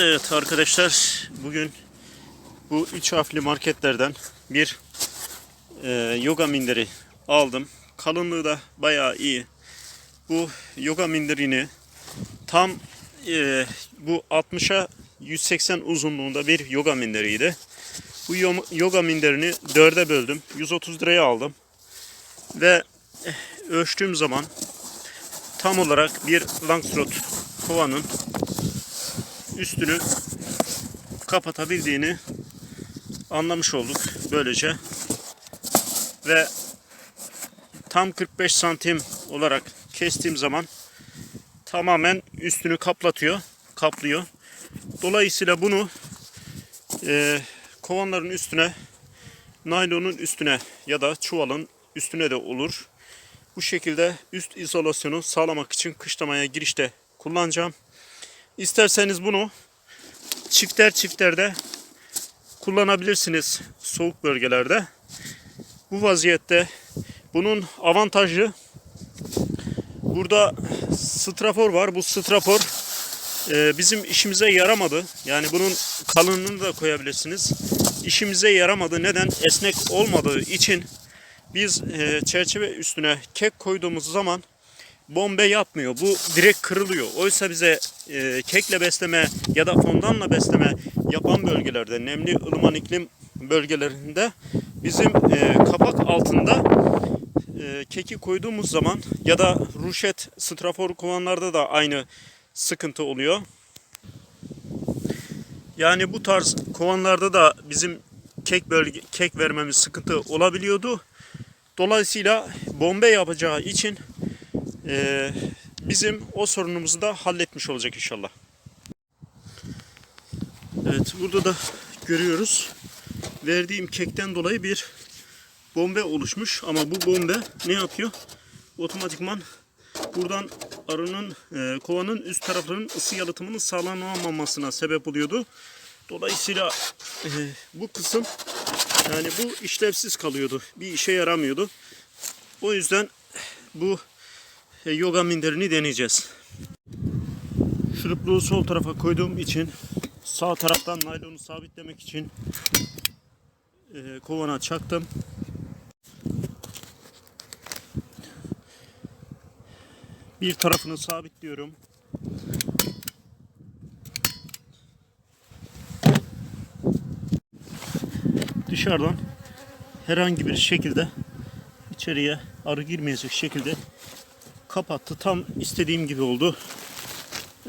Evet arkadaşlar bugün bu üç harfli marketlerden bir e, yoga minderi aldım. Kalınlığı da bayağı iyi. Bu yoga minderini tam e, bu 60'a 180 uzunluğunda bir yoga minderiydi. Bu yo- yoga minderini dörde böldüm. 130 liraya aldım. Ve eh, ölçtüğüm zaman tam olarak bir Langstroth kovanın üstünü kapatabildiğini anlamış olduk böylece. Ve tam 45 santim olarak kestiğim zaman tamamen üstünü kaplatıyor, kaplıyor. Dolayısıyla bunu e, kovanların üstüne, naylonun üstüne ya da çuvalın üstüne de olur. Bu şekilde üst izolasyonu sağlamak için kışlamaya girişte kullanacağım. İsterseniz bunu çifter çifterde kullanabilirsiniz soğuk bölgelerde. Bu vaziyette bunun avantajı burada strafor var. Bu strafor e, bizim işimize yaramadı. Yani bunun kalınlığını da koyabilirsiniz. İşimize yaramadı. Neden? Esnek olmadığı için biz e, çerçeve üstüne kek koyduğumuz zaman bombe yapmıyor. Bu direkt kırılıyor. Oysa bize e, kekle besleme ya da fondanla besleme yapan bölgelerde, nemli ılıman iklim bölgelerinde bizim e, kapak altında e, keki koyduğumuz zaman ya da ruşet strafor kovanlarda da aynı sıkıntı oluyor. Yani bu tarz kovanlarda da bizim kek bölge kek vermemiz sıkıntı olabiliyordu. Dolayısıyla bombe yapacağı için ee, bizim o sorunumuzu da halletmiş olacak inşallah. Evet burada da görüyoruz. Verdiğim kekten dolayı bir bombe oluşmuş ama bu bombe ne yapıyor? Otomatikman buradan arının e, kovanın üst taraflarının ısı yalıtımının sağlanamamasına sebep oluyordu. Dolayısıyla e, bu kısım yani bu işlevsiz kalıyordu. Bir işe yaramıyordu. O yüzden bu yoga minderini deneyeceğiz. Şurupluğu sol tarafa koyduğum için sağ taraftan naylonu sabitlemek için e, kovana çaktım. Bir tarafını sabitliyorum. Dışarıdan herhangi bir şekilde içeriye arı girmeyecek şekilde kapattı. Tam istediğim gibi oldu.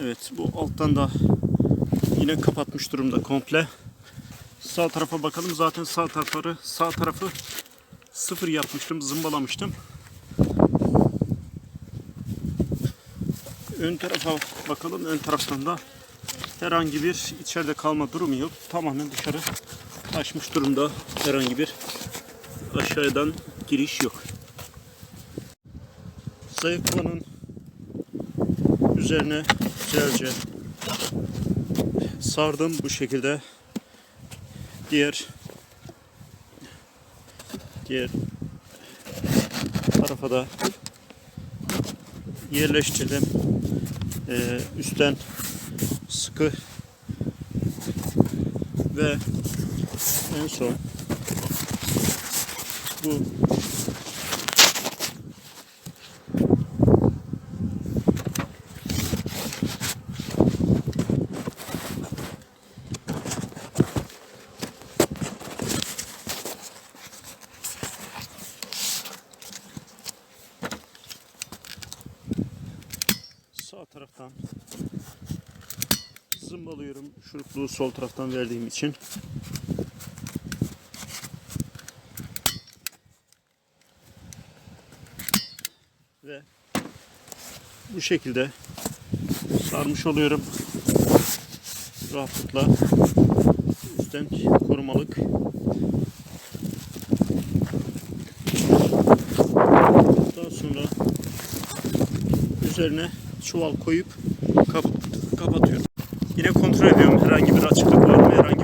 Evet bu alttan da yine kapatmış durumda komple. Sağ tarafa bakalım. Zaten sağ tarafları sağ tarafı sıfır yapmıştım. Zımbalamıştım. Ön tarafa bakalım. Ön taraftan da herhangi bir içeride kalma durumu yok. Tamamen dışarı açmış durumda. Herhangi bir aşağıdan giriş yok. Zayıflanın üzerine güzelce sardım bu şekilde. Diğer diğer tarafa da yerleştirdim. Ee, üstten sıkı ve en son bu sağ taraftan zımbalıyorum şurupluğu sol taraftan verdiğim için. Ve bu şekilde sarmış oluyorum. Rahatlıkla üstten korumalık. Daha sonra üzerine çuval koyup kap- kapatıyorum. Yine kontrol ediyorum herhangi bir açıklık var mı, herhangi